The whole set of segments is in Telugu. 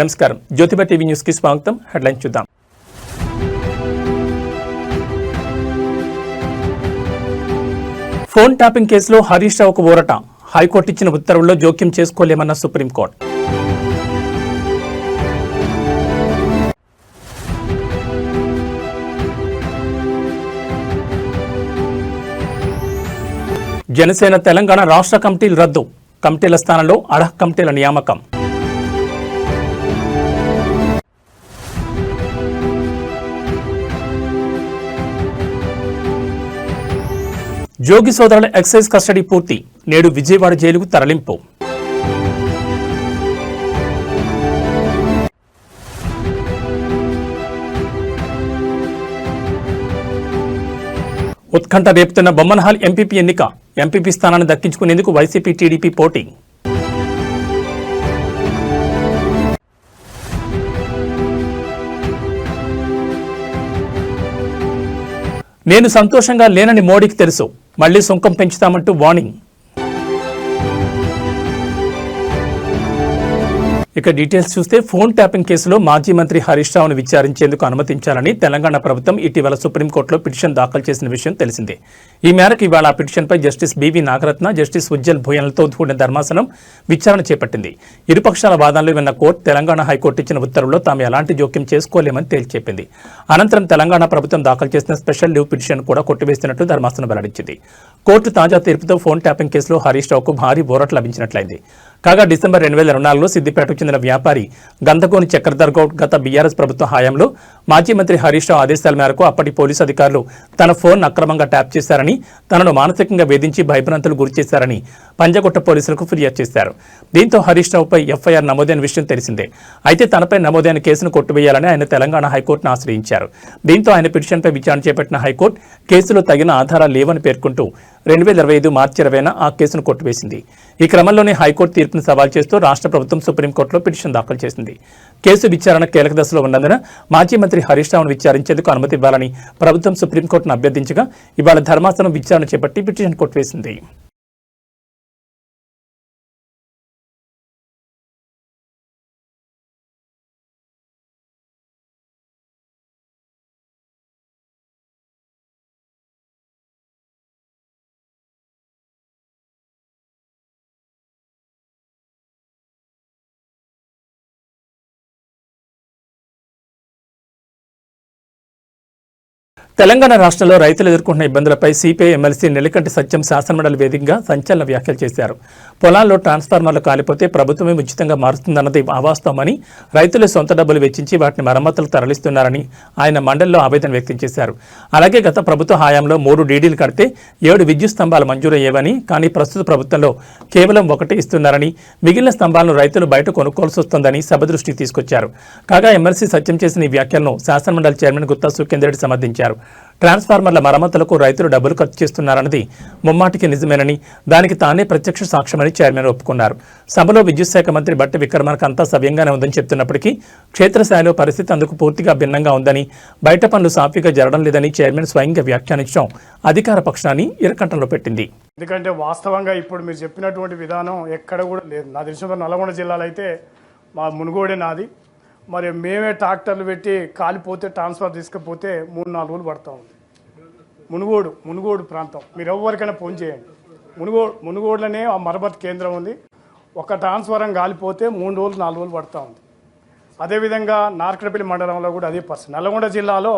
నమస్కారం. జ్యోతిబ టీవీ న్యూస్కి స్వాగతం. హెడ్లైన్ చూద్దాం. ఫోన్ ట్యాపింగ్ కేసులో హరీష్ రావుకు ఊరట. హైకోర్టు ఇచ్చిన ఉత్తర్వుల్లో జోక్యం చేసుకోలేమన్న సుప్రీంకోర్టు. జనసేన తెలంగాణ రాష్ట్ర కమిటీలు రద్దు. కమిటీల స్థానంలో అర్హ కమిటీల నియామకం. జోగి సోదరుల ఎక్సైజ్ కస్టడీ పూర్తి. నేడు విజయవాడ జైలుకు తరలింపు. ఉత్కంఠ రేపుతున్న బొమ్మనహాల్ ఎంపీపీ ఎన్నిక. ఎంపీపీ స్థానాన్ని దక్కించుకునేందుకు వైసీపీ టీడీపీ పోటీ. నేను సంతోషంగా లేనని మోడీకి తెలుసు. మళ్ళీ సుంకం పెంచుతామంటూ వార్నింగ్ ఇక డీటెయిల్స్ చూస్తే ఫోన్ ట్యాపింగ్ కేసులో మాజీ మంత్రి హరీష్ రావును విచారించేందుకు అనుమతించాలని తెలంగాణ ప్రభుత్వం ఇటీవల సుప్రీంకోర్టులో పిటిషన్ దాఖలు చేసిన విషయం తెలిసిందే. ఈ మేరకు ఇవాళ ఆ పిటిషన్పై justice BV Nagarathna justice Ujjal భూయన్లతో కూడిన ధర్మాసనం విచారణ చేపట్టింది. ఇరుపక్షాల వాదనలు విన్న కోర్టు తెలంగాణ హైకోర్టు ఇచ్చిన ఉత్తర్వుల్లో తాము ఎలాంటి జోక్యం చేసుకోలేమని తేల్చెప్పింది అనంతరం తెలంగాణ ప్రభుత్వం దాఖలు చేసిన స్పెషల్ లీవ్ పిటిషన్ కూడా కొట్టివేస్తున్నట్టు ధర్మాసనం వెల్లడించింది. కోర్టు తాజా తీర్పుతో ఫోన్ ట్యాపింగ్ కేసులో హరీష్ రావుకు భారీ బోరట్ లభించినట్లయింది. కాగా డిసెంబర్ రెండు వేల ఇరవై నాలుగులో సిద్దిపేటకు చెందిన వ్యాపారి గంధకోని చక్రధర్ గౌడ్ గత బీఆర్ఎస్ ప్రభుత్వ హయాంలో మాజీ మంత్రి హరీష్ రావు ఆదేశాల మేరకు అప్పటి పోలీసు అధికారులు తన ఫోన్ అక్రమంగా ట్యాప్ చేశారని తనను మానసికంగా వేధించి భయభ్రాంతులు గురి చేశారని పంజగుట్ట పోలీసులకు ఫిర్యాదు చేశారు. దీంతో హరీష్ రావుపై ఎఫ్ఐఆర్ నమోదైన విషయం తెలిసిందే. అయితే తనపై నమోదైన కేసును కొట్టివేయాలని ఆయన తెలంగాణ హైకోర్టును ఆశ్రయించారు. దీంతో ఆయన పిటిషన్పై విచారణ చేపట్టిన హైకోర్టు కేసులో తగిన ఆధారాలు లేవని పేర్కొంటూ రెండు వేల ఇరవై ఐదు మార్చి ఇరవైన ఆ కేసును కొట్టివేసింది. ఈ క్రమంలోనే హైకోర్టు తీర్పును సవాల్ చేస్తూ రాష్ట్ర ప్రభుత్వం సుప్రీంకోర్టులో పిటిషన్ దాఖలు చేసింది. కేసు విచారణ కీలక దశలో ఉన్నందున మాజీ మంత్రి హరీష్ రావును విచారించేందుకు అనుమతి ఇవ్వాలని ప్రభుత్వం సుప్రీంకోర్టును అభ్యర్థించగా ఇవాళ ధర్మాసనం విచారణ చేపట్టి పిటిషన్ కొట్టివేసింది. తెలంగాణ రాష్ట్రంలో రైతులు ఎదుర్కొంటున్న ఇబ్బందులపై సిపిఐ ఎమ్మెల్సీ నెలకంటి సత్యం శాసనమండలి వేదికగా సంచలన వ్యాఖ్యలు చేశారు. పొలాల్లో ట్రాన్స్ఫార్మర్లు కాలిపోతే ప్రభుత్వమే ఉచితంగా మారుస్తుందన్నది అవాస్తవమని రైతులు సొంత డబ్బులు వెచ్చించి వాటిని మరమ్మతులు తరలిస్తున్నారని ఆయన మండలిలో ఆవేదన వ్యక్తం చేశారు. అలాగే గత ప్రభుత్వ హయాంలో మూడు డీడీలు కడితే ఏడు విద్యుత్ స్తంభాలు మంజూరయ్యేవని కానీ ప్రస్తుత ప్రభుత్వంలో కేవలం ఒకటి ఇస్తున్నారని మిగిలిన స్తంభాలను రైతులు బయట కొనుక్కోవాల్సి వస్తోందని సభ దృష్టికి తీసుకొచ్చారు. కాగా ఎమ్మెల్సీ సత్యం చేసిన ఈ వ్యాఖ్యలను శాసనమండలి చైర్మన్ గుత్తా సుఖేందర్ సమర్థించారు. ట్రాన్స్ఫార్మర్ల మరమ్మతులకు రైతులు డబ్బులు ఖర్చు చేస్తున్నారన్నది ముమ్మాటికి నిజమేనని దానికి తానే ప్రత్యక్ష సాక్ష్యమని చైర్మన్ ఒప్పుకున్నారు. సభలో విద్యుత్ శాఖ మంత్రి బట్టి విక్రమార్క అంతా సవ్యంగానే ఉందని చెప్తున్నప్పటికీ క్షేత్రస్థాయిలో పరిస్థితి అందుకు పూర్తిగా భిన్నంగా ఉందని బయట పనులు సాఫీగా జరగడం లేదని చైర్మన్ స్వయంగా వ్యాఖ్యానించడం అధికార పక్షాన్ని ఇరకంటంలో పెట్టింది. ఎందుకంటే వాస్తవంగా ఇప్పుడు మీరు చెప్పినటువంటి విధానం ఎక్కడ కూడా లేదు. నా తెలిసిన నల్గొండ జిల్లాలో అయితే మా మునుగోడే నాది. మరి మేమే ట్రాక్టర్లు పెట్టి కాలిపోతే ట్రాన్స్ఫర్ తీసుకుపోతే మూడు నాలుగు రోజులు పడతా ఉంది. మునుగోడు మునుగోడు ప్రాంతం. మీరు ఎవరికైనా ఫోన్ చేయండి. మునుగోడు మునుగోడులోనే ఆ మరమ్మతు కేంద్రం ఉంది. ఒక ట్రాన్స్ఫారం కాలిపోతే మూడు రోజులు నాలుగు రోజులు పడతా ఉంది. అదేవిధంగా నార్కడపల్లి మండలంలో కూడా అదే పరిస్థితి. నల్గొండ జిల్లాలో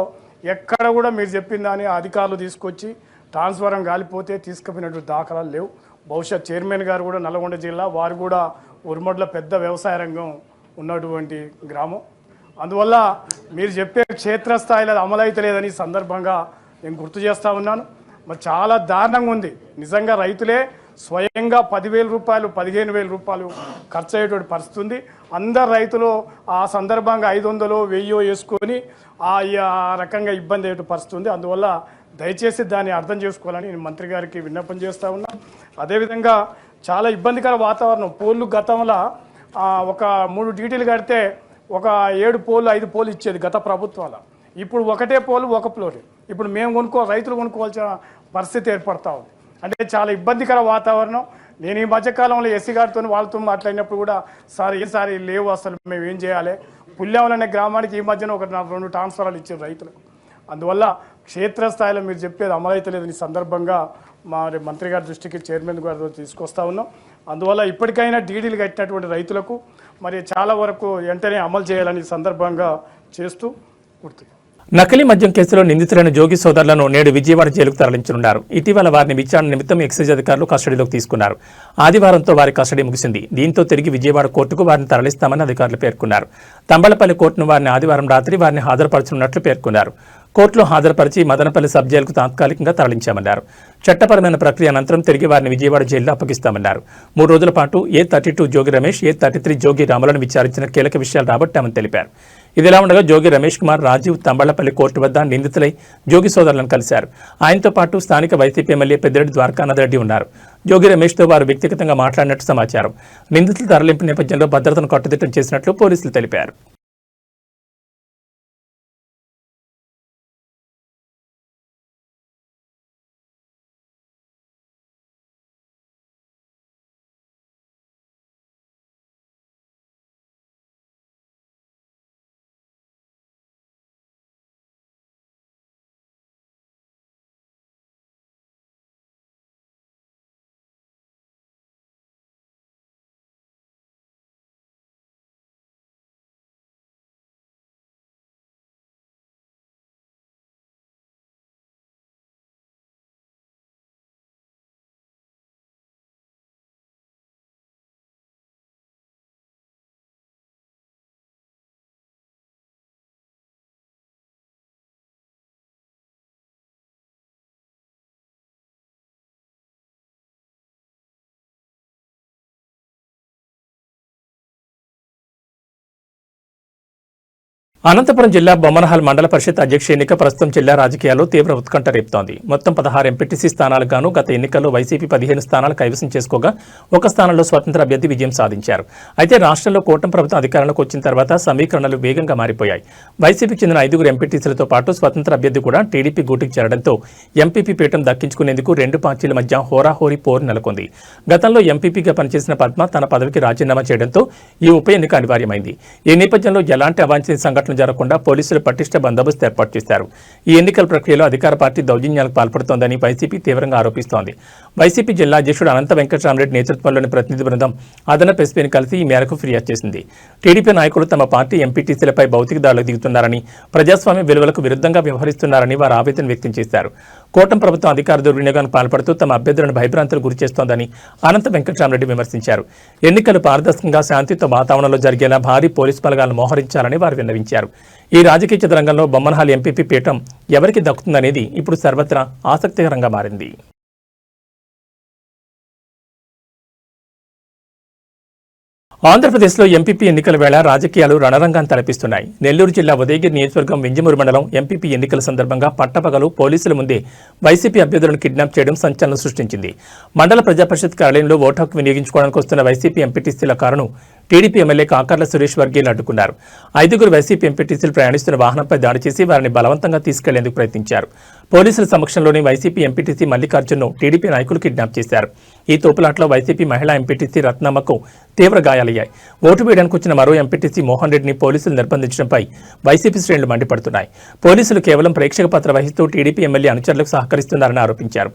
ఎక్కడ కూడా మీరు చెప్పిన దాని అధికారులు తీసుకొచ్చి ట్రాన్స్ఫారం కాలిపోతే తీసుకుపోయినటువంటి దాఖలాలు లేవు. బహుశా చైర్మన్ గారు కూడా నల్గొండ జిల్లా వారు కూడా ఉరుమడ్ల పెద్ద వ్యవసాయ రంగం ఉన్నటువంటి గ్రామం. అందువల్ల మీరు చెప్పే క్షేత్రస్థాయిలో అది సందర్భంగా నేను గుర్తు చేస్తూ ఉన్నాను. మరి చాలా దారుణంగా ఉంది. నిజంగా రైతులే స్వయంగా పదివేల రూపాయలు పదిహేను వేల రూపాయలు ఖర్చు అయ్యేటువంటి పరిస్థితి ఉంది. అందరు రైతులు ఆ సందర్భంగా ఐదు వందలు వెయ్యో వేసుకొని ఆ రకంగా ఇబ్బంది అయ్యే పరిస్థితి ఉంది. అందువల్ల దయచేసి దాన్ని అర్థం చేసుకోవాలని నేను మంత్రి గారికి విన్నపం చేస్తూ ఉన్నా. అదేవిధంగా చాలా ఇబ్బందికర వాతావరణం. పోళ్ళు గతంలో ఒక మూడు డీటీలు కడితే ఒక ఏడు పోలు ఐదు పోలు ఇచ్చేది గత ప్రభుత్వాల. ఇప్పుడు ఒకటే పోలు ఒక ఫ్లోర్ ఇప్పుడు మేము కొనుక్కో రైతులు కొనుక్కోవాల్సిన పరిస్థితి ఏర్పడతా ఉంది. అంటే చాలా ఇబ్బందికర వాతావరణం. నేను ఈ మధ్యకాలంలో ఎస్సీ గారితో వాళ్ళతో మాట్లాడినప్పుడు కూడా సార్ ఏ సార్ లేవు అసలు మేము ఏం చేయాలి? పుల్యావలం అనే గ్రామానికి ఈ మధ్యన ఒక రెండు ట్రాన్స్ఫరాలు ఇచ్చారు రైతులు. అందువల్ల క్షేత్రస్థాయిలో మీరు చెప్పేది అమలైతలేదు. సందర్భంగా మా మంత్రి గారి దృష్టికి చైర్మన్ గారి తీసుకొస్తా ఉన్నాం. అందువల్ల ఇప్పటికైనా డీడీలు కట్టినటువంటి రైతులకు మరి చాలా వరకు వెంటనే అమలు చేయాలని సందర్భంగా చేస్తూ గుర్తు. నకిలీ మద్యం కేసులో నిందితులైన జోగి సోదరులను నేడు విజయవాడ జైలుకు తరలించనున్నారు. ఇటీవల వారిని విచారణ నిమిత్తం ఎక్సైజ్ అధికారులు కస్టడీలోకి తీసుకున్నారు. ఆదివారంతో వారి కస్టడీ ముగిసింది. దీంతో తిరిగి విజయవాడ కోర్టుకు వారిని తరలిస్తామని అధికారులు పేర్కొన్నారు. తంబళపల్లి కోర్టును వారిని ఆదివారం రాత్రి వారిని హాజరుపరచనున్నట్లు పేర్కొన్నారు. కోర్టులో హాజరుపరిచి మదనపల్లి సబ్ జైలుకు తాత్కాలికంగా తరలించామన్నారు. చట్టపరమైన ప్రక్రియ అనంతరం తిరిగి వారిని విజయవాడ జైల్లో అప్పగిస్తామన్నారు. మూడు రోజుల పాటు A thirty two Jogi Ramesh A thirty three Jogi రాములను విచారించిన కీలక విషయాలు రాబట్టామని తెలిపారు. ఇదిలా ఉండగా జోగి రమేష్ కుమార్ రాజీవ్ తంబళ్ళపల్లి కోర్టు వద్ద నిందితులై జోగి సోదరులను కలిశారు. ఆయనతో పాటు స్థానిక వైసీపీ ఎమ్మెల్యే పెద్దిరెడ్డి ద్వారకానాథ్ రెడ్డి ఉన్నారు. జోగి రమేష్తో వారు వ్యక్తిగతంగా మాట్లాడినట్టు సమాచారం. నిందితుల తరలింపు నేపథ్యంలో భద్రతను కట్టుదిట్టం చేసినట్లు పోలీసులు తెలిపారు. అనంతపురం జిల్లా బొమ్మనహల్ మండల పరిషత్ అధ్యక్ష ఎన్నిక ప్రస్తుతం జిల్లా రాజకీయాల్లో తీవ్ర ఉత్కంఠ రేపుతోంది మొత్తం పదహారు ఎంపీటీసీ స్థానాలకు గాను గత ఎన్నికల్లో వైసీపీ పదిహేను స్థానాలు కైవసం చేసుకోగా ఒక స్థానంలో స్వతంత్ర అభ్యర్థి విజయం సాధించారు. అయితే రాష్ట్రంలో కూటమి ప్రభుత్వం అధికారంలోకి వచ్చిన తర్వాత సమీకరణలు వేగంగా మారిపోయాయి. వైసీపీకి చెందిన ఐదుగురు ఎంపీటీసీలతో పాటు స్వతంత్ర అభ్యర్థి కూడా టీడీపీ గూటికి చేరడంతో ఎంపీపీ పీఠం దక్కించుకునేందుకు రెండు పార్టీల మధ్య హోరాహోరీ పోరు నెలకొంది. గతంలో ఎంపీపీగా పనిచేసిన పద్మ తన పదవికి రాజీనామా చేయడంతో ఈ ఉప ఎన్నిక అనివార్యమైంది. ఈ నేపథ్యంలో ఎలాంటి అవాంఛనీయ సంఘటనలు జరగకుండా పోలీసులు పటిష్ట బందోబస్తు ఏర్పాటు చేశారు. ఈ ఎన్నికల ప్రక్రియలో అధికార పార్టీ దౌర్జన్యాలకు పాల్పడుతోందని వైసీపీ తీవ్రంగా ఆరోపిస్తోంది. వైసీపీ జిల్లా అధ్యక్షుడు అనంత వెంకటరామరెడ్డి నేతృత్వంలోని ప్రతినిధి బృందం అదనపు ఎస్పీని కలిసి ఈ మేరకు ఫిర్యాదు చేసింది. టీడీపీ నాయకులు తమ పార్టీ ఎంపీటీసీలపై భౌతిక దాడులు దిగుతున్నారని ప్రజాస్వామ్య విలువలకు విరుద్ధంగా వ్యవహరిస్తున్నారని వారు ఆవేదన వ్యక్తం చేశారు. కూటమి ప్రభుత్వం అధికార దుర్వినియోగానికి పాల్పడుతూ తమ అభ్యర్థులను భయభ్రాంతులు గురి చేస్తోందని అనంత వెంకటరామరెడ్డి విమర్శించారు. ఎన్నికలు పారదర్శకంగా శాంతితో వాతావరణంలో జరిగేలా భారీ పోలీసు బలగాలను మోహరించాలని వారు విన్నవించారు. ఈ రాజకీయ చదరంగంలో బొమ్మనహాల్ ఎంపీపీ పీఠం ఎవరికి దక్కుతుందనేది ఇప్పుడు సర్వత్రా ఆసక్తికరంగా మారింది. ఆంధ్రప్రదేశ్లో ఎంపీపీ ఎన్నికల వేళ రాజకీయాలు రణరంగాన్ని తలపిస్తున్నాయి. నెల్లూరు జిల్లా ఉదయగిరి నియోజకవర్గం వింజమూరు మండలం ఎంపీపీ ఎన్నికల సందర్భంగా పట్టపగలు పోలీసుల ముందే వైసీపీ అభ్యర్థులను కిడ్నాప్ చేయడం సంచలనం సృష్టించింది. మండల ప్రజాపరిషత్ కార్యాలయంలో ఓటు హక్కు వినియోగించుకోవడానికి వస్తున్న వైసీపీ ఎంపీటీసీల కారును టీడీపీ ఎమ్మెల్యే కాకర్ల సురేష్ వర్గీయులు అడ్డుకున్నారు. ఐదుగురు వైసీపీ ఎంపీటీసీలు ప్రయాణిస్తున్న వాహనంపై దాడి చేసి వారిని బలవంతంగా తీసుకెళ్ళేందుకు ప్రయత్నించారు. పోలీసుల సమక్షంలోని వైసీపీ ఎంపీటీసీ మల్లికార్జున్ను టీడీపీ నాయకులు కిడ్నాప్ చేశారు. ఈ తోపులాట్లో వైసీపీ మహిళా ఎంపీటీసీ రత్నమ్మకు తీవ్ర గాయాలయ్యాయి. ఓటు వేయడానికి వచ్చిన మరో ఎంపీటీసీ మోహన్ రెడ్డిని పోలీసులు నిర్బంధించడంపై వైసీపీ శ్రేణులు మండిపడుతున్నాయి. పోలీసులు కేవలం ప్రేక్షక పాత్ర వహిస్తూ టీడీపీ ఎమ్మెల్యే అనుచరులకు సహకరిస్తున్నారని ఆరోపించారు.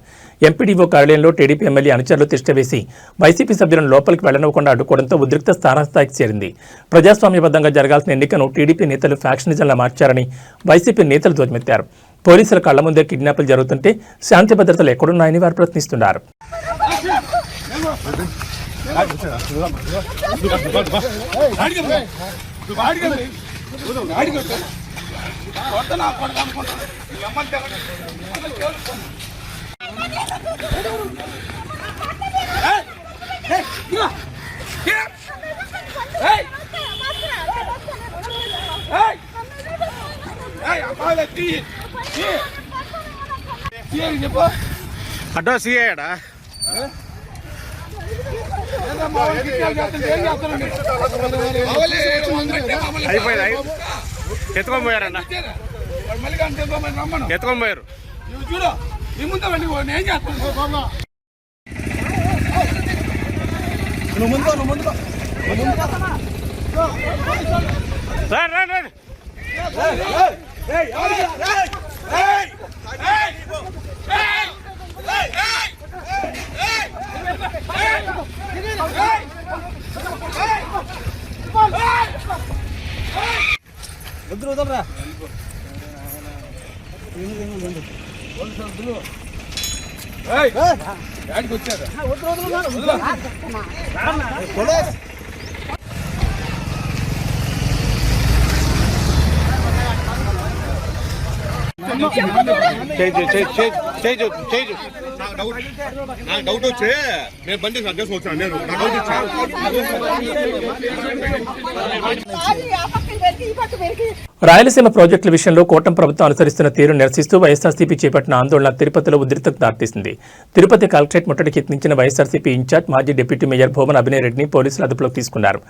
ఎంపీడీఓ కార్యాలయంలో టీడీపీ ఎమ్మెల్యే అనుచరులు తిష్టవేసి వైసీపీ సభ్యులను లోపలికి వెళ్ళనివ్వకుండా అడ్డుకోవడంతో ఉద్రిక్త స్థానాస్థాయికి చేరింది. ప్రజాస్వామ్యబద్ధంగా జరగాల్సిన ఎన్నికను టీడీపీ నేతలు ఫ్యాక్షనిజంలా మార్చారని వైసీపీ నేతలు ధ్వజమెత్తారు. పోలీసుల కళ్ళ ముందే కిడ్నాపులు జరుగుతుంటే శాంతి భద్రతలు ఎక్కడున్నాయని వారు ప్రశ్నిస్తున్నారు. అడ్రస్ ఇయ్యాడా అయిపోయింది ఎత్తుకొని పోయారన్న? ఎత్తుకొని పోయారు. చూడు నేను నువ్వు నువ్వు వద్దు వదలరా వచ్చారు నాకు డౌట్ వచ్చే నేను బండి వచ్చాను నేను నా డౌట్ రాయలసీమ ప్రాజెక్టుల విషయంలో కోటం ప్రభుత్వం అనుసరిస్తున్న తీరు నిరసిస్తూ వైఎస్ఆర్సీపీ చేపట్టిన ఆందోళన తిరుపతిలో ఉద్రిక్తకు దారితీసింది. తిరుపతి కలెక్టరేట్ ముట్టడికి యత్నించిన వైఎస్ఆర్సీపీ ఇన్ఛార్జ్ మాజీ డిప్యూటీ మేయర్ భోమన్ అభినయ్ రెడ్డిని పోలీసులు అదుపులోకి తీసుకున్నారు.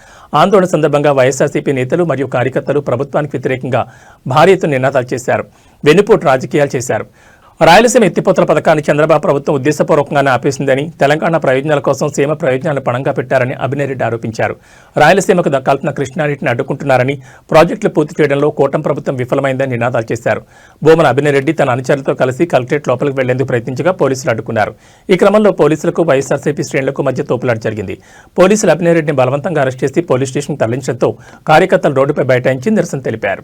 ఆందోళన సందర్భంగా వైఎస్ఆర్సీపీ నేతలు మరియు కార్యకర్తలు ప్రభుత్వానికి వ్యతిరేకంగా భారీ ఎత్తున నినాదాలు చేశారు. వెన్నుపోటు రాజకీయాలు చేశారు. రాయలసీమ ఎత్తిపోతల పథకాన్ని చంద్రబాబు ప్రభుత్వం ఉద్దేశపూర్వకంగానే ఆపేసిందని తెలంగాణ ప్రయోజనాల కోసం సీమ ప్రయోజనాలను పణంగా పెట్టారని అభినేరెడ్డి ఆరోపించారు. రాయలసీమకు దక్కాల్సిన కృష్ణారెడ్డిని అడ్డుకుంటున్నారని ప్రాజెక్టులు పూర్తి చేయడంలో కూటం ప్రభుత్వం విఫలమైందని నినాదాలు చేశారు. భూమన అభినేరెడ్డి తన అనుచరులతో కలిసి కలెక్టరేట్ లోపలికి వెళ్ళేందుకు ప్రయత్నించగా పోలీసులు అడ్డుకున్నారు. ఈ క్రమంలో పోలీసులకు వైఎస్ఆర్సీపీ శ్రేణులకు మధ్య తోపులాట జరిగింది. పోలీసులు అభినేరెడ్డిని బలవంతంగా అరెస్ట్ చేసి పోలీస్ స్టేషన్ తరలించడంతో కార్యకర్తలు రోడ్డుపై బైఠాయించి నిరసన తెలిపారు.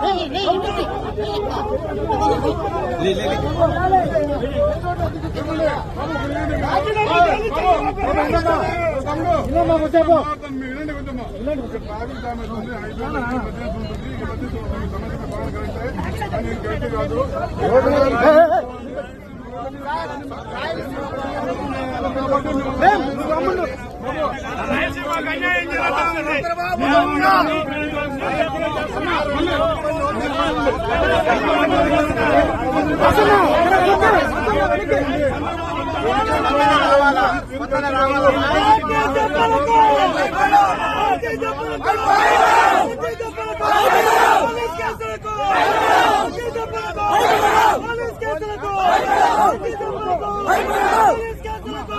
కాదు రాయలసీమకు అన్యాయం జరుగుతుందండి పోలీస్ కేసులకు పోలీస్ కేసులకు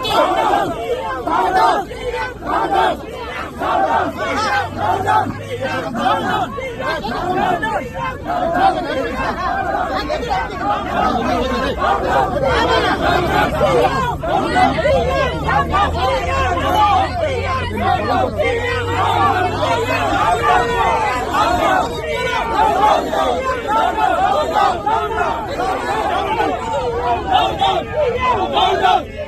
Hold on!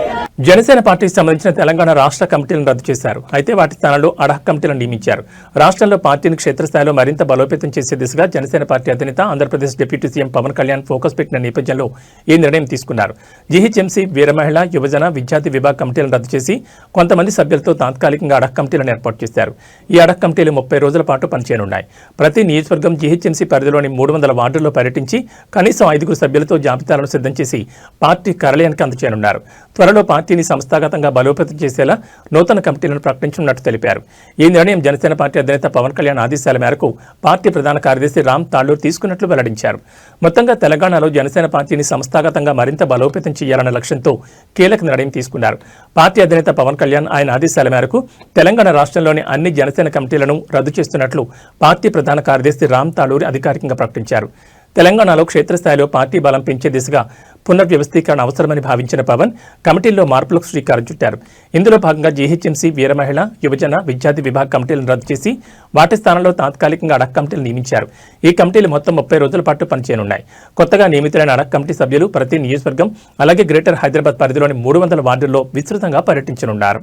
జనసేన పార్టీకి సంబంధించిన తెలంగాణ రాష్ట్ర కమిటీలను రద్దు చేశారు. అయితే వాటి స్థానంలో అడహ కమిటీలను నియమించారు. రాష్ట్రంలో పార్టీని క్షేత్రస్థాయిలో మరింత బలోపేతం చేసే దిశగా జనసేన పార్టీ అధినేత Andhra Pradesh deputy CM Pawan Kalyan focus పెట్టిన నేపథ్యంలో ఈ నిర్ణయం తీసుకున్నారు. జీహెచ్ఎంసీ వీరమహిళ యువజన విద్యార్థి విభాగ కమిటీలను రద్దు చేసి కొంతమంది సభ్యులతో తాత్కాలికంగా అడహ కమిటీలను ఏర్పాటు చేశారు. ఈ అడహ కమిటీలు ముప్పై రోజుల పాటు పనిచేయనున్నాయి. ప్రతి నియోజకవర్గం జీహెచ్ఎంసీ పరిధిలోని మూడు వందల వార్డుల్లో పర్యటించి కనీసం ఐదుగురు సభ్యులతో జాబితాలను సిద్ధం చేసి పార్టీ కార్యాలయానికి అందచేయనున్నారు త్వరలో పార్టీ పార్టీని సంస్థాగతంగా బలోపేతం చేసేలా నూతన కమిటీలను ప్రకటించనున్నట్టు తెలిపారు. ఈ నిర్ణయం జనసేన పార్టీ అధినేత పవన్ కళ్యాణ్ ఆదేశాల మేరకు పార్టీ ప్రధాన కార్యదర్శి రామ్ తాళ్ళూర్ తీసుకున్నట్లు వెల్లడించారు. మొత్తంగా తెలంగాణలో జనసేన పార్టీని సంస్థాగతంగా మరింత బలోపేతం చేయాలన్న లక్ష్యంతో కీలక నిర్ణయం తీసుకున్నారు. పార్టీ అధినేత పవన్ కళ్యాణ్ ఆయన ఆదేశాల మేరకు తెలంగాణ రాష్ట్రంలోని అన్ని జనసేన కమిటీలను రద్దు చేస్తున్నట్లు పార్టీ ప్రధాన కార్యదర్శి రామ్ తాళూరి అధికారికంగా ప్రకటించారు. తెలంగాణలో క్షేత్రస్థాయిలో పార్టీ బలం పెంచే దిశగా పునర్వ్యవస్థీకరణ అవసరమని భావించిన పవన్ కమిటీల్లో మార్పులకు శ్రీకారం చుట్టారు. ఇందులో భాగంగా జీహెచ్ఎంసీ వీరమహిళ యువజన విద్యార్థి విభాగ కమిటీలను రద్దు చేసి వాటి స్థానంలో తాత్కాలికంగా అడక్ కమిటీలు నియమించారు. ఈ కమిటీలు మొత్తం ముప్పై రోజుల పాటు పనిచేయనున్నాయి. కొత్తగా నియమితులైన అడక్ కమిటీ సభ్యులు ప్రతి నియోజకవర్గం అలాగే గ్రేటర్ హైదరాబాద్ పరిధిలోని మూడు వందల వార్డుల్లో విస్తృతంగా పర్యటించనున్నారు.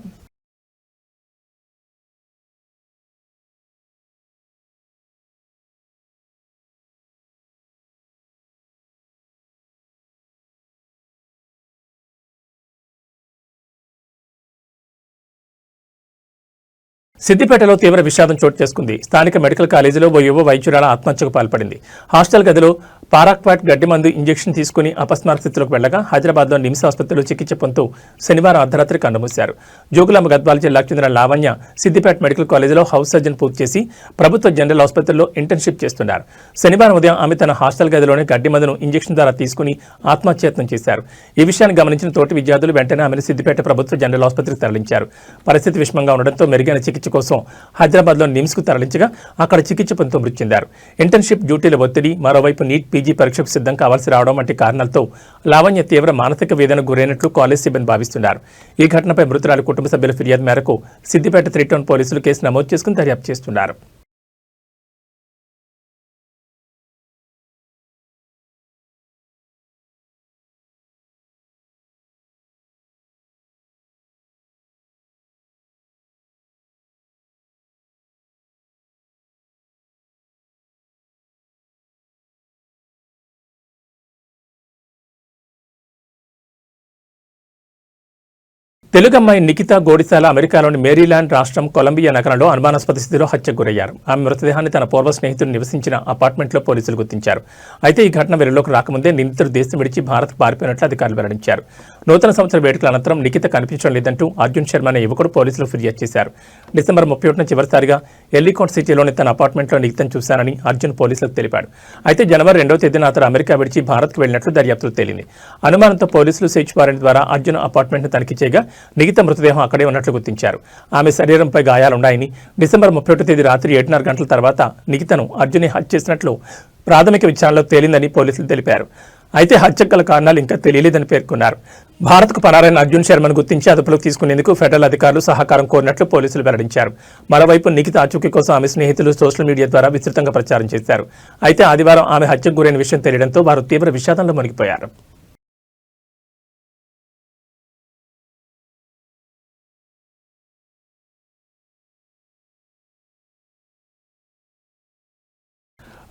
సిద్దిపేటలో తీవ్ర విషాదం చోటు చేసుకుంది. స్థానిక మెడికల్ కాలేజీలో ఓ యువ వైద్యురాల ఆత్మహత్యకు పాల్పడింది. హాస్టల్ గదిలో పారాక్వాట్ గడ్డి మందు ఇంజెక్షన్ తీసుకుని అపస్మారక స్థితిలోకి వెళ్ళగా హైదరాబాద్లో నిమ్స్ ఆసుపత్రిలో చికిత్స పొందుతూ శనివారం అర్ధరాత్రి కన్నుమూశారు జోగులాంబ గద్వాల జిల్లాకు చెందిన లావణ్య సిద్దిపేట మెడికల్ కాలేజీలో హౌస్ సర్జన్ పూర్తి చేసి ప్రభుత్వ జనరల్ ఆసుపత్రిలో ఇంటర్న్షిప్ చేస్తున్నారు. శనివారం ఉదయం ఆమె తన హాస్టల్ గదిలోనే గడ్డి మందును ఇంజెక్షన్ ద్వారా తీసుకుని ఆత్మహత్యత్నం చేశారు. ఈ విషయాన్ని గమనించిన తోటి విద్యార్థులు వెంటనే ఆమెను సిద్దిపేట ప్రభుత్వ జనరల్ ఆసుపత్రికి తరలించారు. పరిస్థితి విషమంగా ఉండడంతో మెరుగైన చికిత్స కోసం హైదరాబాద్లో నిమ్స్కు తరలించగా అక్కడ చికిత్స పొందుతూ మృతి చెందారు. ఇంటర్న్షిప్ డ్యూటీల ఒత్తిడి మరోవైపు నీట్ పీజీ పరీక్షకు సిద్ధం కావాల్సి రావడం వంటి కారణాలతో లావణ్య తీవ్ర మానసిక వేదనకు గురైనట్లు కాలేజ్ సిబ్బంది భావిస్తున్నారు. ఈ ఘటనపై మృతురాలు కుటుంబ సభ్యుల ఫిర్యాదు మేరకు సిద్దిపేట త్రీ టౌన్ పోలీసులు కేసు నమోదు చేసుకుని దర్యాప్తు చేస్తున్నారు. తెలుగమ్మాయి నిఖిత గోడిశాల అమెరికాలోని మేరీల్యాండ్ రాష్ట్రం కొలంబియా నగరంలో అనుమానాస్పద స్థితిలో హత్యకు గురయ్యారు. ఆమె మృతదేహాన్ని తన పూర్వ స్నేహితుడు నివసించిన అపార్ట్మెంట్లో పోలీసులు గుర్తించారు. అయితే ఈ ఘటన వెలుగులోకి రాకముందే నిందితుడు దేశం విడిచి భారత్ పారిపోయినట్లు అధికారులు వెల్లడించారు. నూతన సంవత్సర వేడుకల అనంతరం నిఖిత కనిపించడం లేదంటూ అర్జున్ శర్మ అనే యువకుడు పోలీసులు ఫిర్యాదు చేశారు. డిసెంబర్ ముప్పై ఒకటిన చివరిసారిగా ఎల్లికోట్ సిటీలోని తన అపార్ట్మెంట్లో నిఖితను చూశానని అర్జున్ పోలీసులకు తెలిపాడు. అయితే జనవరి రెండో తేదీన అతను అమెరికా విడిచి భారత్కు వెళ్ళినట్లు దర్యాప్తులో తేలింది. అనుమానంతో పోలీసులు సెర్చ్ వారెంట్ ద్వారా అర్జున్ అపార్ట్మెంట్ను తనిఖీ చేయగా నిగిత మృతదేహం అక్కడే ఉన్నట్లు గుర్తించారు. ఆమె శరీరంపై గాయాలున్నాయని డిసెంబర్ ముప్పై ఒకటో తేదీ రాత్రి ఏడున్నర గంటల తర్వాత నిగితను అర్జుని హత్య చేసినట్లు ప్రాథమిక విచారణలో తేలిందని పోలీసులు తెలిపారు. అయితే హత్యకు గల కారణాలు ఇంకా తెలియలేదని పేర్కొన్నారు. భారత్కు పరారైన అర్జున్ శర్మను గుర్తించి అదుపులోకి తీసుకునేందుకు ఫెడరల్ అధికారులు సహకారం కోరినట్లు పోలీసులు వెల్లడించారు. మరోవైపు నిఖిత ఆచూకీ కోసం ఆమె స్నేహితులు సోషల్ మీడియా ద్వారా విస్తృతంగా ప్రచారం చేశారు. అయితే ఆదివారం ఆమె హత్యకు గురైన విషయం తెలియడంతో వారు తీవ్ర విషాదంలో మునిగిపోయారు.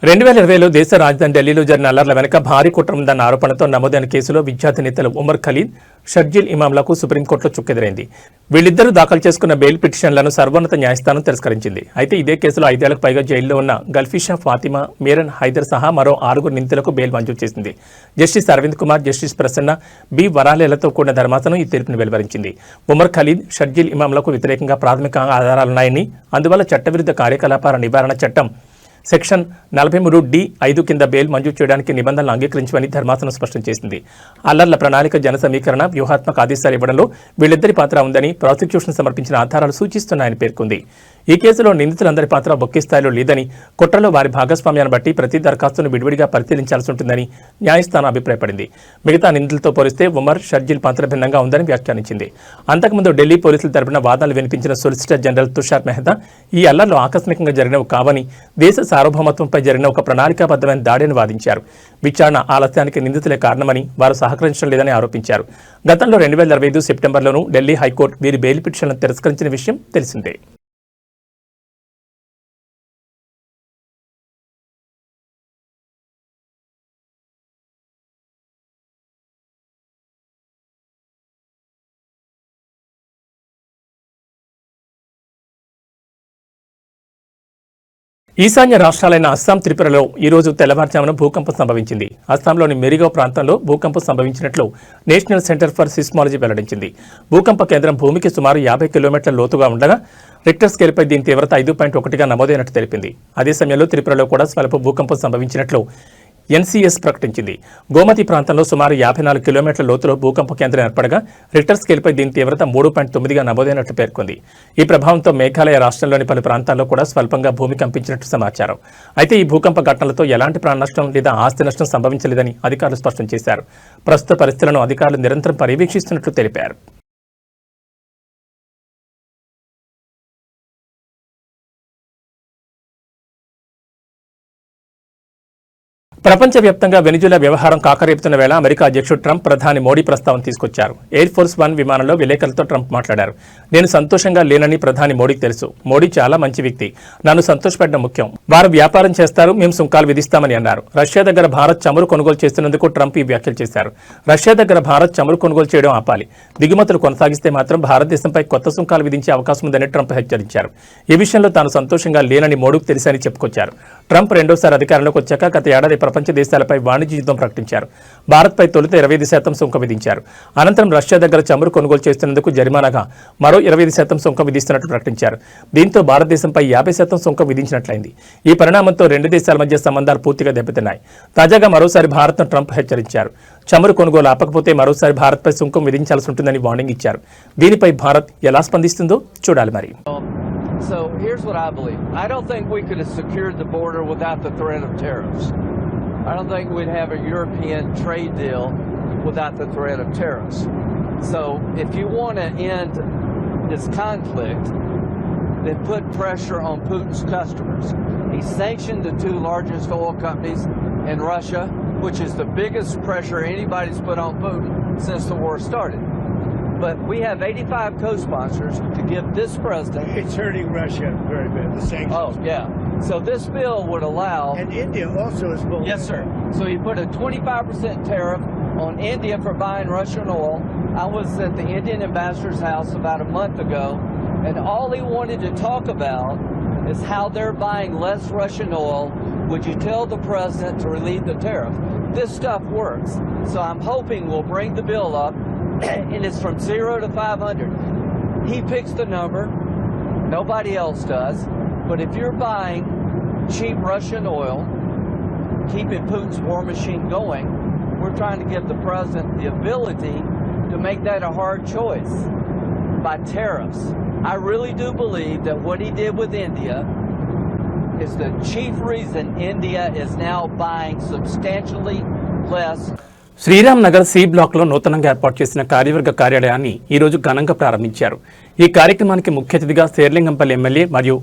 రెండు వేల ఇరవైలో దేశ రాజధాని ఢిల్లీలో జరిగిన అల్లర్ల వెనుక భారీ కుట్ర ఉందన్న ఆరోపణతో నమోదైన కేసులో విద్యార్థి నేతలు ఉమర్ ఖలీద్ షర్జిల్ ఇమాంలకు సుప్రీంకోర్టులో చుక్కెదిరైంది. వీళ్ళిద్దరూ దాఖలు చేసుకున్న బెయిల్ పిటిషన్లను సర్వోన్నత న్యాయస్థానం తిరస్కరించింది. అయితే ఇదే కేసులో ఐదేళ్ళకు పైగా జైల్లో ఉన్న గల్ఫీషా ఫాతిమా మీరన్ హైదర్ సహా మరో ఆరుగురు నిందితులకు బెయిల్ మంజూరు చేసింది. Justice Aravind Kumar justice Prasanna B వరాలేలతో కూడిన ధర్మాసనం ఈ తీర్పును వెలువరించింది. ఉమర్ ఖలీద్ షర్జిల్ ఇమాంలకు వ్యతిరేకంగా ప్రాథమిక ఆధారాలున్నాయని అందువల్ల చట్టవిరుద్ధ కార్యకలాపాల నివారణ చట్టం సెక్షన్ నలభై మూడు డి ఐదు కింద బెయిల్ మంజూరు చేయడానికి నిబంధనలు అంగీకరించమని ధర్మాసనం స్పష్టం చేసింది. అల్లర్ల ప్రణాళిక జన సమీకరణ వ్యూహాత్మక ఆదేశాలు ఇవ్వడంలో వీళ్ళిద్దరి పాత్ర ఉందని ప్రాసిక్యూషన్ సమర్పించిన ఆధారాలు సూచిస్తున్నాయని పేర్కొంది. ఈ కేసులో నిందితులందరి పాత్ర ఒకే స్థాయిలో లేదని కుట్రలో వారి భాగస్వామ్యాన్ని బట్టి ప్రతి దరఖాస్తును విడివిడిగా పరిశీలించాల్సి ఉంటుందని న్యాయస్థానం అభిప్రాయపడింది. మిగతా నిందితులతో పోలిస్తే ఉమర్ షర్జిల్ పాత్ర భిన్నంగా ఉందని వ్యాఖ్యానించింది. అంతకుముందు ఢిల్లీ పోలీసులు తరపున వాదనలు వినిపించిన సొలిసిటర్ జనరల్ తుషార్ మెహతా ఈ అల్లర్లు ఆకస్మికంగా జరిగినవి కావని దేశ సార్వభౌమత్వంపై జరిగిన ఒక ప్రణాళికాబద్ధమైన దాడిని వాదించారు. విచారణ ఆలస్యానికి నిందితులే కారణమని వారు సహకరించడం లేదని ఆరోపించారు. గతంలో రెండు వేల ఇరవై ఐదు సెప్టెంబర్లోనూ ఢిల్లీ హైకోర్టు వీరి బెయిల్ పిటిషన్లను తిరస్కరించిన విషయం తెలిసిందే. ఈశాన్య రాష్ట్రాలైన అస్సాం త్రిపురలో ఈ రోజు తెల్లవారుజామున భూకంపం సంభవించింది. అస్సాంలోని మెరిగో ప్రాంతంలో భూకంపం సంభవించినట్లు నేషనల్ సెంటర్ ఫర్ సిస్మాలజీ వెల్లడించింది. భూకంప కేంద్రం భూమికి సుమారు యాభై కిలోమీటర్ల లోతుగా ఉండగా రిక్టర్ స్కేల్పై దీని తీవ్రత ఐదు పాయింట్ ఒకటిగా నమోదైనట్టు తెలిపింది. అదే సమయంలో త్రిపురలో కూడా స్వల్ప భూకంపం సంభవించినట్లు ఎన్సీఎస్ ప్రకటించింది. గోమతి ప్రాంతంలో సుమారు యాభై నాలుగు కిలోమీటర్ల లోతులో భూకంప కేంద్రం ఏర్పడగా రిక్టర్ స్కేల్పై దీని తీవ్రత మూడు పాయింట్ తొమ్మిదిగా నమోదైనట్లు పేర్కొంది. ఈ ప్రభావంతో మేఘాలయ రాష్ట్రంలోని పలు ప్రాంతాల్లో కూడా స్వల్పంగా భూమి కంపించినట్టు సమాచారం. అయితే ఈ భూకంప ఘటనలతో ఎలాంటి ప్రాణ నష్టం లేదా ఆస్తి నష్టం సంభవించలేదని అధికారులు స్పష్టం చేశారు. ప్రస్తుత పరిస్థితులను అధికారులు నిరంతరం పర్యవేక్షిస్తున్నట్లు తెలిపారు. ప్రపంచవ్యాప్తంగా వెనిజులా వ్యవహారం కాకరేపుతున్న వేళ అమెరికా అధ్యక్షుడు ట్రంప్ ప్రధాని మోడీ ప్రస్తావన తీసుకొచ్చారు. ఎయిర్ ఫోర్స్ వన్ విమానంలో విలేకరులతో ట్రంప్ మాట్లాడారు. నేను సంతోషంగా లేనని ప్రధాని మోడీకి తెలుసు. మోడీ చాలా మంచి వ్యక్తి. నన్ను సంతోషపెట్టడం ముఖ్యం. వారు వ్యాపారం చేస్తారు మేము సుంకాలు విధిస్తామని అన్నారు. రష్యా దగ్గర భారత్ చమురు కొనుగోలు చేస్తున్నందుకు ట్రంప్ ఈ వ్యాఖ్యలు చేశారు. రష్యా దగ్గర భారత్ చమురు కొనుగోలు చేయడం ఆపాలి. దిగుమతులు కొనసాగిస్తే మాత్రం భారతదేశంపై కొత్త సుంకాలు విధించే అవకాశం ఉందని ట్రంప్ హెచ్చరించారు. ఈ విషయంలో తాను సంతోషంగా లేనని మోడీకి తెలిసాని చెప్పుకొచ్చారు. ట్రంప్ రెండోసారి అధికారంలోకి వచ్చాక గత ఏడాది ప్రపంచ దేశాలపై వాణిజ్య యుద్ధం ప్రకటించారు. భారత్పై తొలుత ఇరవై ఐదు శాతం సుంకం విధించారు. అనంతరం రష్యా దగ్గర చమురు కొనుగోలు చేస్తున్నందుకు జరిమానాగా మరో ఇరవై ఐదు శాతం సుంకం విధిస్తున్నట్లు ప్రకటించారు. దీంతో భారతదేశంపై యాభై శాతం సుంకం విధించినట్లయింది. ఈ పరిణామంతో రెండు దేశాల మధ్య సంబంధాలు పూర్తిగా దెబ్బతిన్నాయి. తాజాగా మరోసారి భారత్ను ట్రంప్ హెచ్చరించారు. చమురు కొనుగోలు ఆపకపోతే మరోసారి భారత్పై సుంకం విధించాల్సి ఉంటుందని వార్నింగ్ ఇచ్చారు దీనిపై భారత్ ఎలా స్పందిస్తుందో చూడాలి మరి So here's what I believe. I don't think we could have secured the border without the threat of tariffs. I don't think we'd have a European trade deal without the threat of tariffs. So if you want to end this conflict, then put pressure on Putin's customers. He sanctioned the two largest oil companies in Russia, which is the biggest pressure anybody's put on Putin since the war started. But we have 85 co-sponsors to give this president It's hurting Russia very bad, the sanctions. Oh, yeah. So this bill would allow. And India also is pulling. Yes, sir. So you put a 25% tariff on India for buying Russian oil. I was at the Indian ambassador's house about a month ago, and all he wanted to talk about is how they're buying less Russian oil. Would you tell the president to relieve the tariff? This stuff works. So I'm hoping we'll bring the bill up, and it's from zero to 500. He picks the number. Nobody else does. But if you're buying cheap Russian oil, keeping Putin's war machine going, we're trying to give the president the ability to make that a hard choice by tariffs. I really do believe that what he did with India is the chief reason India is now buying substantially less. Sriram Nagar C బ్లాక్లో నూతనంగా ఏర్పాటు చేసిన కార్యవర్గ కార్యాలయాన్ని ఈ రోజు ఘనంగా ప్రారంభించారు. ఈ కార్యక్రమానికి ముఖ్య అతిథిగా శేర్లింగంపల్లి ఎమ్మెల్యే మరియు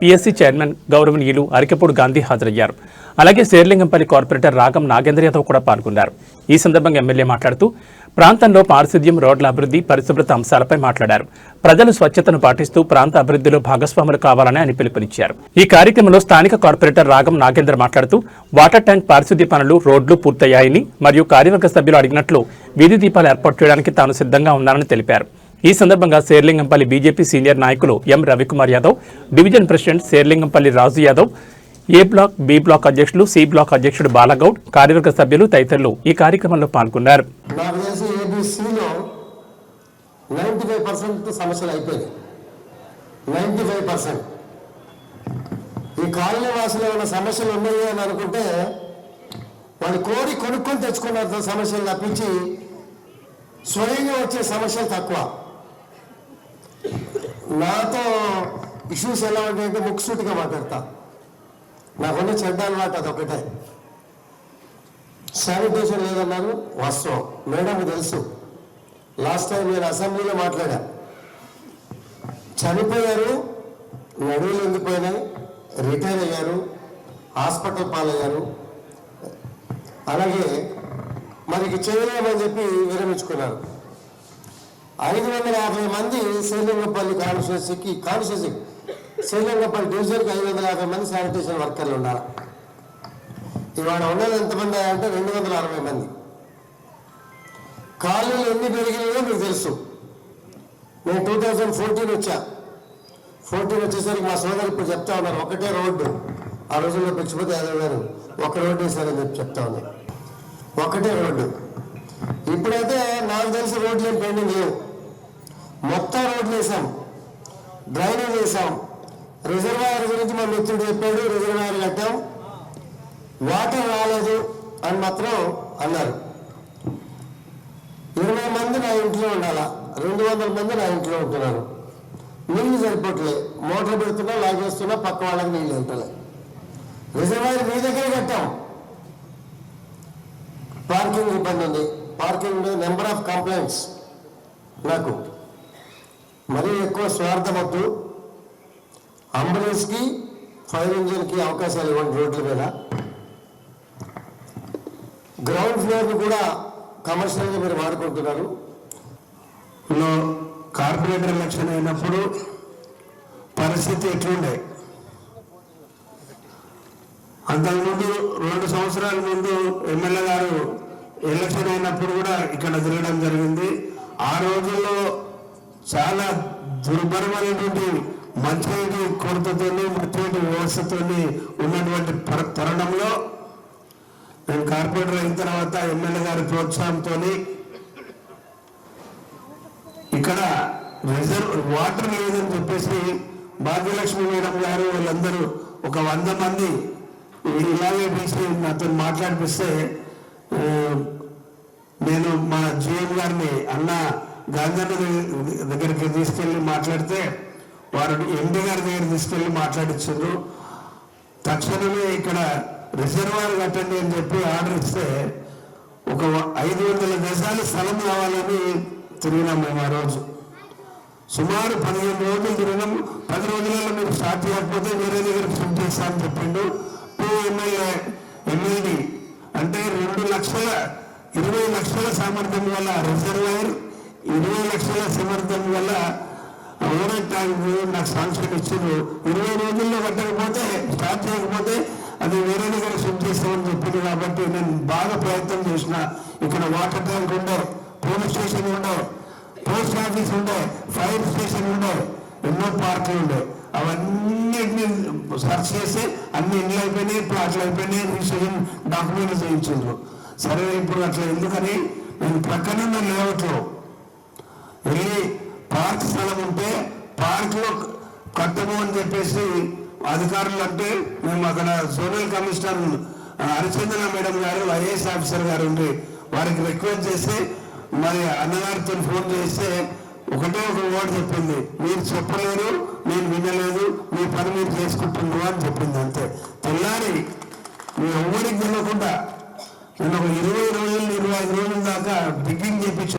పిఎస్సీ చైర్మన్ గౌరవనీయులు అరికపూడి గాంధీ హాజరయ్యారు. అలాగే శేర్లింగంపల్లి కార్పొరేటర్ రాగం నాగేంద్ర యాదవ్ కూడా పాల్గొన్నారు. ఈ సందర్భంగా ఎమ్మెల్యే మాట్లాడుతూ ప్రాంతంలో పారిశుద్ధ్యం రోడ్ల అభివృద్ధి పరిశుభ్రత అంశాలపై మాట్లాడారు. ప్రజలు స్వచ్ఛతను పాటిస్తూ ప్రాంత అభివృద్ధిలో భాగస్వాములు కావాలని ఆయన పిలుపునిచ్చారు. ఈ కార్యక్రమంలో స్థానిక కార్పొరేటర్ రాగం నాగేంద్ర మాట్లాడుతూ వాటర్ ట్యాంక్ పారిశుద్ధ్య పనులు రోడ్లు పూర్తయ్యాయని మరియు కార్యవర్గ సభ్యులు అడిగినట్లు వీధి దీపాలు ఏర్పాటు చేయడానికి తాను సిద్ధంగా ఉన్నానని తెలిపారు. ఈ సందర్భంగా శేర్లింగంపల్లి బీజేపీ సీనియర్ నాయకులు M Ravikumar Yadav division president Serilingampally Raju Yadav A block B block అధ్యక్షులు సి బ్లాక్ అధ్యక్షుడు బాలగౌడ్ కార్యవర్గ సభ్యులు తదితరులు ఈ కార్యక్రమంలో పాల్గొన్నారు. ఫైవ్ పర్సెంట్ సమస్యలు నైంటీ ఫైవ్ పర్సెంట్. ఈ కాలనీ వాసులు ఏమైనా సమస్యలు ఉన్నాయి అని అనుకుంటే వాళ్ళు కోరి కొనుక్కొని తెచ్చుకున్న సమస్యలు తప్పించి స్వయంగా వచ్చే సమస్యలు తక్కువ. నాతో ఇష్యూస్ ఎలా ఉంటాయంటే ముక్సూటిగా మాట్లాడతా. నాకున్న చెడ్డ అలవాటు అదొకటే. శానిటేషన్ లేదన్నారు వాస్తవం. మేడం తెలుసు. లాస్ట్ టైం నేను అసెంబ్లీలో మాట్లాడా. చనిపోయారు నడువులు ఎండిపోయినాయి రిటైర్ అయ్యారు హాస్పిటల్ పాలయ్యారు. అలాగే మనకి చేయలేమని చెప్పి విరమించుకున్నారు. ఐదు వందల యాభై మంది శ్రీలింగపల్లి కాన్స్టిట్యూన్సీకి కాన్స్టిట్యూన్సీ శ్రీలింగపల్లి డివిజన్కి ఐదు వందల యాభై మంది శానిటేషన్ వర్కర్లు ఉన్నారు ఇవాళ ఉన్నది ఎంతమంది అంటే రెండు వందల అరవై మంది. కాలనీలు ఎన్ని పెరిగినాయో మీకు తెలుసు. నేను టూ థౌజండ్ ఫోర్టీన్ వచ్చా. ఫోర్టీన్ వచ్చేసరికి మా సోదరు ఇప్పుడు చెప్తా ఉన్నారు ఒకటే రోడ్డు. ఆ రోజుల్లో పిచ్చిపోతే యాదవ్ గారు ఒక రోడ్డు వేశారని చెప్పి చెప్తా ఉన్నారు ఒకటే రోడ్డు. ఇప్పుడైతే నాకు తెలిసి రోడ్లు ఏం పెండింగ్ లేవు. మొత్తం రోడ్లు వేసాం డ్రైనేజ్ వేసాం. రిజర్వాయర్ గురించి మా మిత్రుడు చెప్పాడు రిజర్వాయర్ కట్టాం. వాటర్ రాలేదు అని మాత్రం అన్నారు. ఇరవై మంది నా ఇంట్లో ఉండాలా? రెండు వందల మంది నా ఇంట్లో ఉంటున్నారు. నీళ్ళు సరిపోట్లే. మోటార్ పెడుతున్నా లాగేస్తున్నా పక్క వాళ్ళకి నీళ్ళు ఉంటలే రిజర్వాయర్ మీ దగ్గర కట్టాం. పార్కింగ్ ఇబ్బంది ఉంది. పార్కింగ్ నెంబర్ ఆఫ్ కంప్లైంట్స్ నాకు. మరీ ఎక్కువ స్వార్థమవుతూ అంబులెన్స్కి ఫైర్ ఇంజిన్కి అవకాశాలు ఇవ్వండి రోడ్ల మీద. గ్రౌండ్ ఫ్లోర్ని కూడా కమర్షియల్గా మీరు వాడుకుంటున్నారు. లో కార్పొరేటర్ ఎలక్షన్ అయినప్పుడు పరిస్థితి ఎట్లుండే? అంతకుముందు రెండు సంవత్సరాల ముందు ఎమ్మెల్యే గారు ఎలక్షన్ అయినప్పుడు కూడా ఇక్కడ తిరగడం జరిగింది. ఆ రోజుల్లో చాలా దుర్భరమైనటువంటి మంచినీటి కొరతతోని మంచినీటి వ్యవస్థతోని ఉన్నటువంటి పర- తరుణంలో నేను కార్పొరేటర్ అయిన తర్వాత ఎమ్మెల్యే గారి ప్రోత్సాహంతోని ఇక్కడ రిజర్వ్ వాటర్ లేదని చెప్పేసి భాగ్యలక్ష్మి మేడం గారు వాళ్ళందరూ ఒక వంద మంది ఇలాగే పిలిచి నాతో మాట్లాడిపిస్తే నేను మా జిఎం గారిని అన్న గాంధీ దగ్గరికి తీసుకెళ్ళి మాట్లాడితే వారు ఎండి గారి దగ్గర తీసుకెళ్ళి మాట్లాడించారు తక్షణమే ఇక్కడ రిజర్వాయర్ కట్టండి అని చెప్పి ఆర్డర్ ఇస్తే ఒక ఐదు వందల గజాల స్థలం కావాలని తిరిగినాం మేము ఆ రోజు. సుమారు పదిహేను రోజులు తిరిగినాం పది రోజులలో మీరు స్టార్ట్ చేయకపోతే వేరే దగ్గర షిఫ్ట్ చేస్తామని చెప్పిండు. టూ ఎమ్మెల్యే ఎమ్మెల్యే అంటే రెండు లక్షల ఇరవై లక్షల సామర్థ్యం వల్ల రిజర్వాయర్ ఇరవై లక్షల సామర్థ్యం వల్ల ఓవర్ ట్యాంక్ నాకు శాంక్షన్ ఇచ్చిండ్రు ఇరవై రోజుల్లో కట్టకపోతే స్టార్ట్ చేయకపోతే అది వేరే దగ్గర షిఫ్ట్ చేస్తామని చెప్పింది కాబట్టి నేను బాగా ప్రయత్నం చేసిన. ఇక్కడ వాటర్ ట్యాంక్ ఉండే పోలీస్ స్టేషన్ ఉండే పోస్ట్ ఆఫీస్ ఉండే ఫైర్ స్టేషన్ ఉండే ఎన్నో పార్కులు ఉండే. అవన్నిటిని సెర్చ్ చేసి అన్ని ఇండ్లు అయిపోయినాయి ప్లాట్లు అయిపోయినాయి రిజిస్ట్రేషన్ డాక్యుమెంట్లు చేయించారు. సరే ఇప్పుడు అట్లా ఎందుకని? నేను ప్రక్కనున్న లేఅవుట్లో వెళ్ళి పార్క్ స్థలం ఉంటే పార్క్లో కట్టము అని చెప్పేసి అధికారులు అంటే మేము అక్కడ జోనల్ కమిషనర్ హరిచంద్ర మేడం గారు ఐఏఎస్ ఆఫీసర్ గారు ఉండి వారికి రిక్వెస్ట్ చేసి మరి అన్నగారితో ఫోన్ చేస్తే ఒకటే ఒక వర్డ్ చెప్పింది మీరు చెప్పలేదు నేను వినలేదు మీ పని మీరు చేసుకుంటున్నావా అని చెప్పింది అంతే. తెల్లారి మీ ఎవ్వరికి తెలియకుండా నేను ఒక ఇరవై రోజులు ఇరవై ఐదు రోజుల దాకా బిగ్గింగ్ చేయించు